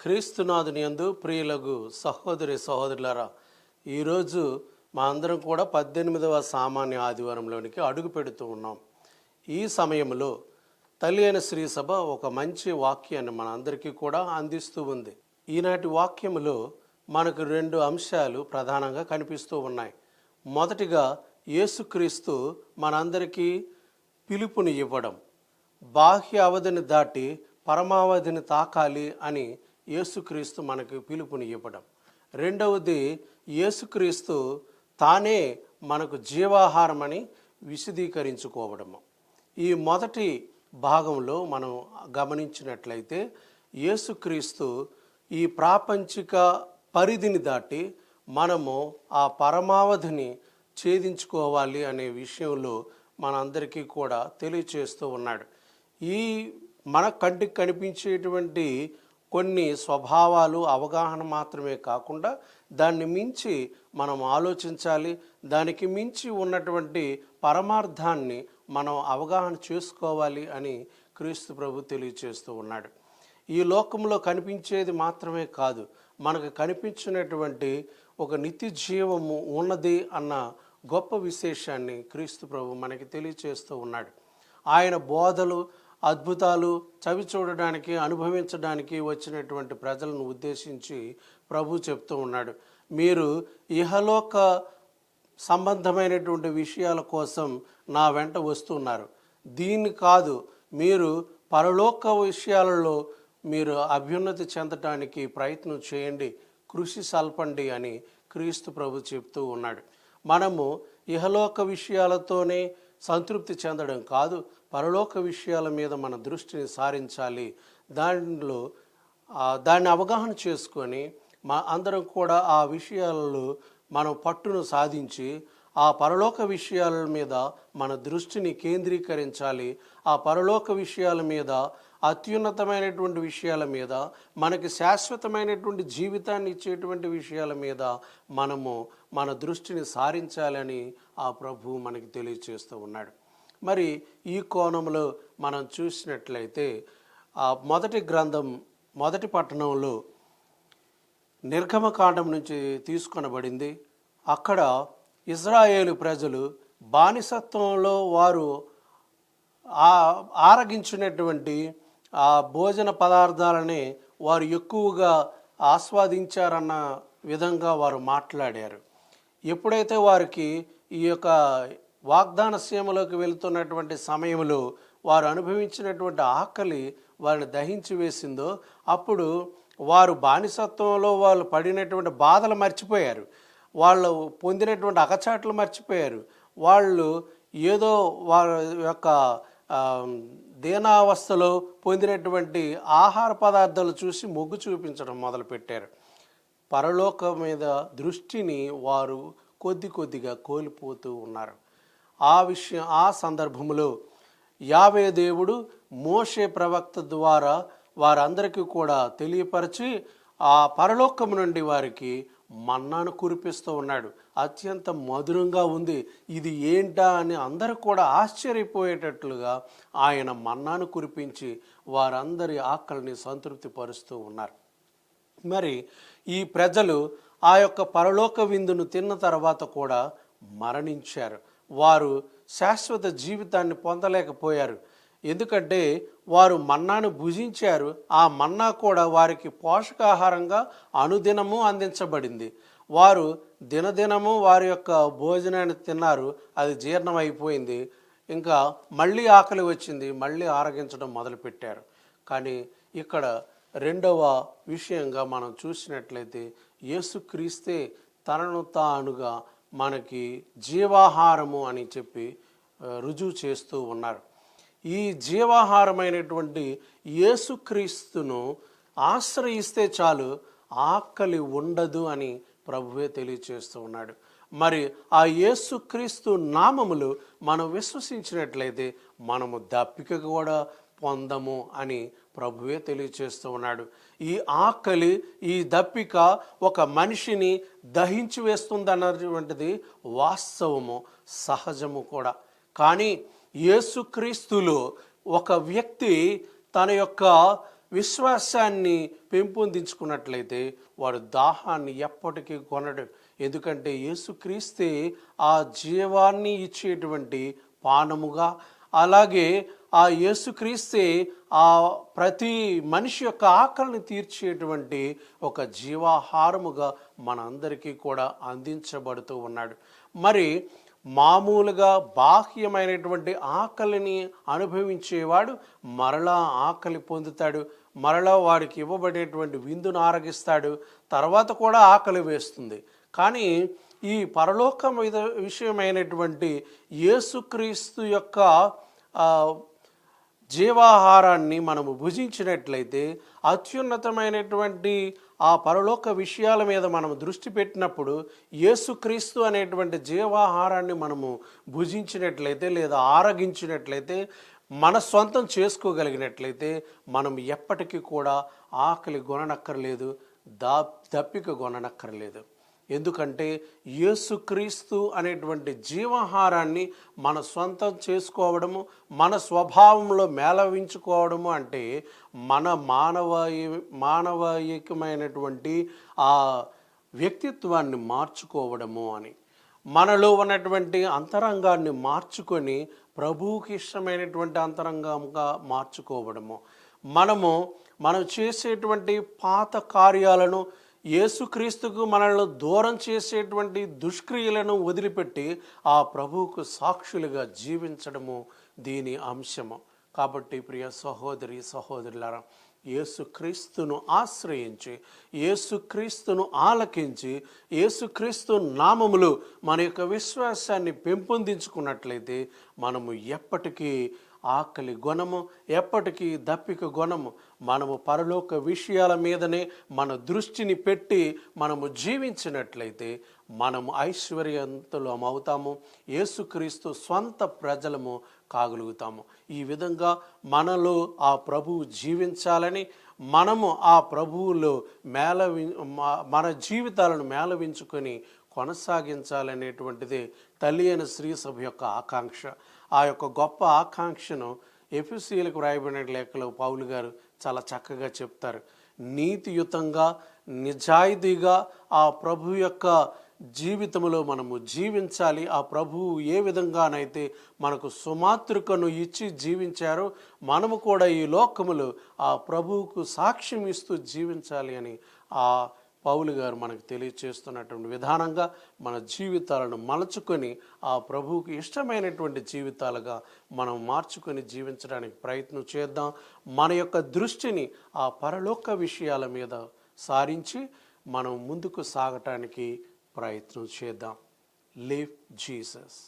క్రీస్తునాథుని యందు ప్రియులకు సహోదరి సహోదరులారా ఈరోజు మా అందరం కూడా పద్దెనిమిదవ సామాన్య ఆదివారంలోనికి అడుగు పెడుతూ ఉన్నాం. ఈ సమయంలో తల్లి అయిన శ్రీ సభ ఒక మంచి వాక్యాన్ని మన అందరికీ కూడా అందిస్తూ ఉంది. ఈనాటి వాక్యములో మనకు రెండు అంశాలు ప్రధానంగా కనిపిస్తూ ఉన్నాయి. మొదటిగా యేసుక్రీస్తు మనందరికీ పిలుపుని ఇవ్వడం బాహ్య అవధిని దాటి పరమావధిని తాకాలి అని యేసుక్రీస్తు మనకు పిలుపుని ఇవ్వడం. రెండవది యేసుక్రీస్తు తానే మనకు జీవాహారం అని విశదీకరించుకోవడము. ఈ మొదటి భాగంలో మనం గమనించినట్లయితే యేసుక్రీస్తు ఈ ప్రాపంచిక పరిధిని దాటి మనము ఆ పరమావధిని ఛేదించుకోవాలి అనే విషయంలో మనందరికీ కూడా తెలియచేస్తూ ఉన్నాడు. ఈ మన కంటికి కనిపించేటువంటి కొన్ని స్వభావాలు అవగాహన మాత్రమే కాకుండా దాన్ని మించి మనం ఆలోచించాలి. దానికి మించి ఉన్నటువంటి పరమార్థాన్ని మనం అవగాహన చేసుకోవాలి అని క్రీస్తు ప్రభు తెలియచేస్తూ ఉన్నాడు. ఈ లోకంలో కనిపించేది మాత్రమే కాదు మనకు కనిపించినటువంటి ఒక నిత్య జీవము ఉన్నది అన్న గొప్ప విశేషాన్ని క్రీస్తు ప్రభు మనకి తెలియచేస్తూ ఉన్నాడు. ఆయన బోధలు అద్భుతాలు చవి చూడడానికి అనుభవించడానికి వచ్చినటువంటి ప్రజలను ఉద్దేశించి ప్రభు చెప్తూ ఉన్నాడు. మీరు ఇహలోక సంబంధమైనటువంటి విషయాల కోసం నా వెంట వస్తున్నారు. దీన్ని కాదు మీరు పరలోక విషయాలలో మీరు అభ్యున్నతి చెందటానికి ప్రయత్నం చేయండి కృషి సల్పండి అని క్రీస్తు ప్రభు చెప్తూ ఉన్నాడు. మనము ఇహలోక విషయాలతోనే సంతృప్తి చెందడం కాదు పరలోక విషయాల మీద మన దృష్టిని సారించాలి. దానిలో దాన్ని అవగాహన చేసుకొని మా అందరం కూడా ఆ విషయాలలో మనం పట్టును సాధించి ఆ పరలోక విషయాల మీద మన దృష్టిని కేంద్రీకరించాలి. ఆ పరలోక విషయాల మీద అత్యున్నతమైనటువంటి విషయాల మీద మనకి శాశ్వతమైనటువంటి జీవితాన్ని ఇచ్చేటువంటి విషయాల మీద మనము మన దృష్టిని సారించాలని ఆ ప్రభువు మనకి తెలియచేస్తూ ఉన్నాడు. మరి ఈ కోణంలో మనం చూసినట్లయితే ఆ మొదటి గ్రంథం మొదటి పట్టణంలో నిర్గమకాండం నుంచి తీసుకొనబడింది. అక్కడ ఇజ్రాయేలు ప్రజలు బానిసత్వంలో వారు ఆరగించినటువంటి ఆ భోజన పదార్థాలని వారు ఎక్కువగా ఆస్వాదించారన్న విధంగా వారు మాట్లాడారు. ఎప్పుడైతే వారికి ఈ యొక్క వాగ్దాన సీమలోకి వెళుతున్నటువంటి సమయంలో వారు అనుభవించినటువంటి ఆకలి వారిని దహించి వేసిందో అప్పుడు వారు బానిసత్వంలో వాళ్ళు పడినటువంటి బాధలు మర్చిపోయారు. వాళ్ళు పొందినటువంటి అగచాట్లు మర్చిపోయారు. వాళ్ళు ఏదో వారి యొక్క దీనావస్థలో పొందినటువంటి ఆహార పదార్థాలు చూసి మొగ్గు చూపించడం మొదలుపెట్టారు. పరలోకం మీద దృష్టిని వారు కొద్ది కొద్దిగా కోల్పోతూ ఉన్నారు. ఆ విషయం ఆ సందర్భంలో యావే దేవుడు మోషే ప్రవక్త ద్వారా వారందరికీ కూడా తెలియపరిచి ఆ పరలోకం నుండి వారికి మన్నాను కురిపిస్తూ ఉన్నాడు. అత్యంత మధురంగా ఉంది. ఇది ఏంటా అని అందరూ కూడా ఆశ్చర్యపోయేటట్లుగా ఆయన మన్నాను కురిపించి వారందరి ఆకలిని సంతృప్తి పరుస్తూ ఉన్నారు. మరి ఈ ప్రజలు ఆ యొక్క పరలోక విందును తిన్న తర్వాత కూడా మరణించారు. వారు శాశ్వత జీవితాన్ని పొందలేకపోయారు. ఎందుకంటే వారు మన్నాను భుజించారు. ఆ మన్నా కూడా వారికి పోషకాహారంగా అనుదినము అందించబడింది. వారు దినదినము వారి యొక్క భోజనాన్ని తిన్నారు. అది జీర్ణమైపోయింది. ఇంకా మళ్ళీ ఆకలి వచ్చింది. మళ్ళీ ఆరగించడం మొదలుపెట్టారు. కానీ ఇక్కడ రెండవ విషయంగా మనం చూసినట్లయితే యేసుక్రీస్తే తనను తానుగా మనకి జీవాహారము అని చెప్పి రుజువు చేస్తూ ఉన్నారు. ఈ జీవాహారమైనటువంటి యేసుక్రీస్తును ఆశ్రయిస్తే చాలు ఆకలి ఉండదు అని ప్రభువే తెలియచేస్తూ ఉన్నాడు. మరి ఆ యేసుక్రీస్తు నామములు మనం విశ్వసించినట్లయితే మనము దప్పిక కూడా పొందము అని ప్రభువే తెలియచేస్తూ ఉన్నాడు. ఈ ఆకలి ఈ దప్పిక ఒక మనిషిని దహించి వేస్తుందన్నటువంటిది వాస్తవము సహజము కూడా. కానీ యేసుక్రీస్తులో ఒక వ్యక్తి తన యొక్క విశ్వాసాన్ని పెంపొందించుకున్నట్లయితే వాడు దాహాన్ని ఎప్పటికీ కొనడు. ఎందుకంటే యేసుక్రీస్తే ఆ జీవాన్ని ఇచ్చేటువంటి పానముగా అలాగే ఆ యేసుక్రీస్తే ఆ ప్రతి మనిషి యొక్క ఆకలిని తీర్చేటువంటి ఒక జీవాహారముగా మనందరికీ కూడా అందించబడుతూ ఉన్నాడు. మరి మామూలుగా బాహ్యమైనటువంటి ఆకలిని అనుభవించేవాడు మరలా ఆకలి పొందుతాడు. మరలా వాడికి ఇవ్వబడేటువంటి విందును ఆరగిస్తాడు. తర్వాత కూడా ఆకలి వేస్తుంది. కానీ ఈ పరలోక విధ విషయమైనటువంటి యేసుక్రీస్తు యొక్క జీవాహారాన్ని మనము భుజించినట్లయితే అత్యున్నతమైనటువంటి ఆ పరలోక విషయాల మీద మనం దృష్టి పెట్టినప్పుడు యేసుక్రీస్తు అనేటువంటి జీవాహారాన్ని మనము భుజించినట్లయితే లేదా ఆరగించినట్లయితే మన సొంతం చేసుకోగలిగినట్లయితే మనం ఎప్పటికీ కూడా ఆకలి కొననక్కర్లేదు దా దప్పిక కొననక్కర్లేదు ఎందుకంటే యేసుక్రీస్తు అనేటువంటి జీవహారాన్ని మన సొంతం చేసుకోవడము మన స్వభావంలో మేళవించుకోవడము అంటే మన మానవాయి మానవాయికమైనటువంటి ఆ వ్యక్తిత్వాన్ని మార్చుకోవడము అని. మనలో ఉన్నటువంటి అంతరంగాన్ని మార్చుకొని ప్రభువుకి ఇష్టమైనటువంటి అంతరంగంగా మార్చుకోవడము. మనము మనం చేసేటువంటి పాత కార్యాలను యేసుక్రీస్తుకు మనల్ని దూరం చేసేటువంటి దుష్క్రియలను వదిలిపెట్టి ఆ ప్రభువుకు సాక్షులుగా జీవించడము దీని అంశము. కాబట్టి ప్రియ సహోదరి సహోదరులారా యేసుక్రీస్తును ఆశ్రయించి యేసుక్రీస్తును ఆలకించి యేసుక్రీస్తు నామములు మన యొక్క విశ్వాసాన్ని పెంపొందించుకున్నట్లయితే మనము ఎప్పటికీ ఆకలి గుణము ఎప్పటికీ దప్పిక గుణము. మనము పరలోక విషయాల మీదనే మన దృష్టిని పెట్టి మనము జీవించినట్లయితే మనము ఐశ్వర్యవంతులం అవుతాము. యేసుక్రీస్తు స్వంత ప్రజలము కాగలుగుతాము. ఈ విధంగా మనలో ఆ ప్రభువు జీవించాలని మనము ఆ ప్రభువులో మేళవి మన జీవితాలను మేళవించుకొని కొనసాగించాలనేటువంటిది తల్లి అయిన స్త్రీ సభ యొక్క ఆకాంక్ష. ఆ యొక్క గొప్ప ఆకాంక్షను ఎఫ్ఎస్సీలకు వ్రాయబడిన లేఖలో పౌలు గారు చాలా చక్కగా చెప్తారు. నీతియుతంగా నిజాయితీగా ఆ ప్రభు యొక్క జీవితంలో మనము జీవించాలి. ఆ ప్రభువు ఏ విధంగానైతే మనకు సుమాతృకను ఇచ్చి జీవించారో మనము కూడా ఈ లోకములో ఆ ప్రభువుకు సాక్ష్యం ఇస్తూ జీవించాలి అని ఆ పౌలు గారు మనకు తెలియచేస్తున్నటువంటి విధానంగా మన జీవితాలను మలచుకొని ఆ ప్రభువుకి ఇష్టమైనటువంటి జీవితాలుగా మనం మార్చుకొని జీవించడానికి ప్రయత్నం చేద్దాం. మన యొక్క దృష్టిని ఆ పరలోక విషయాల మీద సారించి మనం ముందుకు సాగటానికి ప్రయత్నం చేద్దాం. Live Jesus